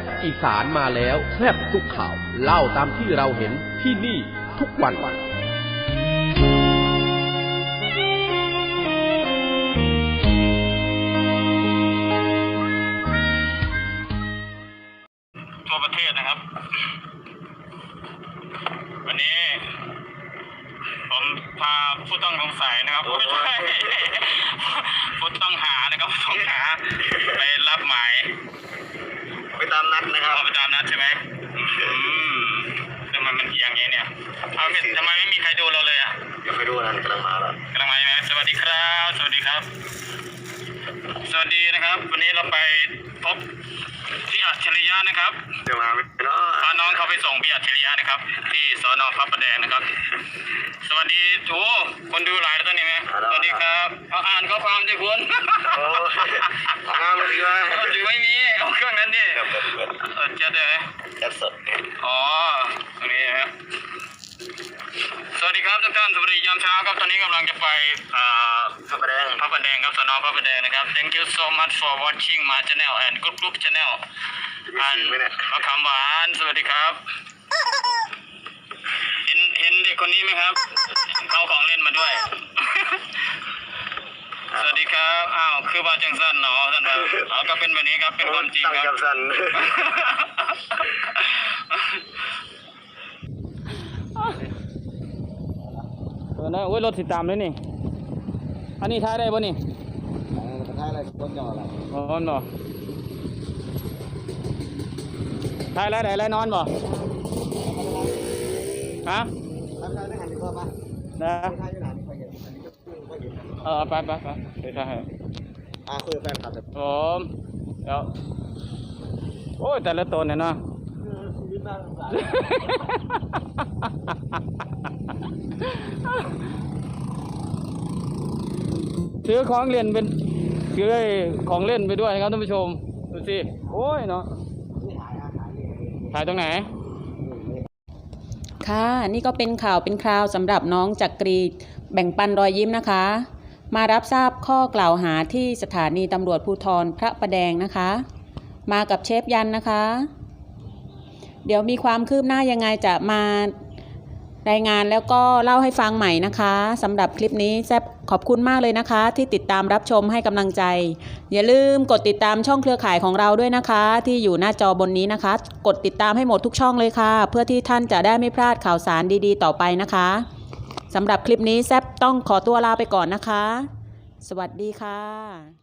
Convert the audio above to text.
บอีสานมาแล้วแซบทุกข่าว เล่าตามที่เราเห็นที่นี่ทุกวันทั่วประเทศนะครับ วันนี้ ผมพาผู้ต้องสงสัยนะครับไม่ใช่ผู้ต้องหานะครับผู้ต้องหาไปรับหมาย ตามนัดนะครับเอาไปตามนัดใช่ไหมอืมทำไมมันอย่างนี้เนี่ยเอาไม่ทำไมไม่มีใครดูเราเลยอะเดี๋ยวไปดูนะกำลังมาแล้วกำลังมาไหมสวัสดีครับ สวัสดีครับ สวัสดีนะครับ วันนี้เราไปพบที่อัจฉริยะนะครับ เดี๋ยวมาไหมเนาะพาน้องเขาไปส่งพี่อัจฉริยะนะครับ ที่สอนอพระประแดงนะครับ สวัสดีโอ้คนดูหลายแล้วตอนนี้ไหมสวัสดีครับเอาอ่านข้อความด้วยคุณโอ้เอางามเลยดีว่าหรือไม่มี เอองนั้นดิเปิดเปิดเออจะได้ไหมแอปสดเนี่ยอ๋อตรงนี้นะครับสวัสดีครับทุกท่านสวัสดียามเช้าครับตอนนี้กำลังจะไปอ่าพระประแดงพระประแดงครับสนอพระประแดงนะครับ thank you so much for watching my channel and group group channel มีสีไหมเนี่ยมะขามหวานสวัสดีครับ เห็นเห็นเด็กคนนี้ไหมครับเขาของเล่นมาด้วย สวัสดีครับ อ้าว คือบาจังสันเนาะท่านครับอ๋อก็เป็นแบบนี้ครับ เป็นความจริงตั้งครับจำสัน เออนะโอ้ยรถติดตามเลยนี่ อันนี้ท้ายได้ป่ะนี่ท้ายอะไรต้นยออะไรนอนบ่ท้ายแล้วไหนแล้วนอนบ่ฮะท้ายได้ เห็นอันนี้ก็ไม่ค่อยเห็นเออไปไปไปไปท้ายให้อ่าคุยกับแฟนคลับแบบผมเดี๋ยวโอ้ยแต่ละตัวเนี่ยเนาะชีวิตน่าสงสารซื้อของเล่นเป็นซื้อไอ้ของเล่นไปด้วยครับท่านผู้ชม ดูสิ โอ้ยเนาะนี่หายอาหารนี่ถ่ายตรงไหน ค่ะ นี่ก็เป็นข่าวเป็นคราวสำหรับน้องจักรีแบ่งปันรอยยิ้มนะคะ มารับทราบข้อกล่าวหาที่สถานีตำรวจภูธรพระประแดงนะคะ มากับเชฟยันนะคะ เดี๋ยวมีความคืบหน้ายังไงจะมา รายงานแล้วก็เล่าให้ฟังใหม่นะคะสำหรับคลิปนี้แซบขอบคุณมากเลยนะคะ ที่ติดตามรับชมให้กำลังใจ อย่าลืมกดติดตามช่องเครือข่ายของเราด้วยนะคะ ที่อยู่หน้าจอบนนี้นะคะ กดติดตามให้หมดทุกช่องเลยค่ะ เพื่อที่ท่านจะได้ไม่พลาดข่าวสารดีๆ ต่อไปนะคะสำหรับคลิปนี้แซบต้องขอตัวลาไปก่อนนะคะ สวัสดีค่ะ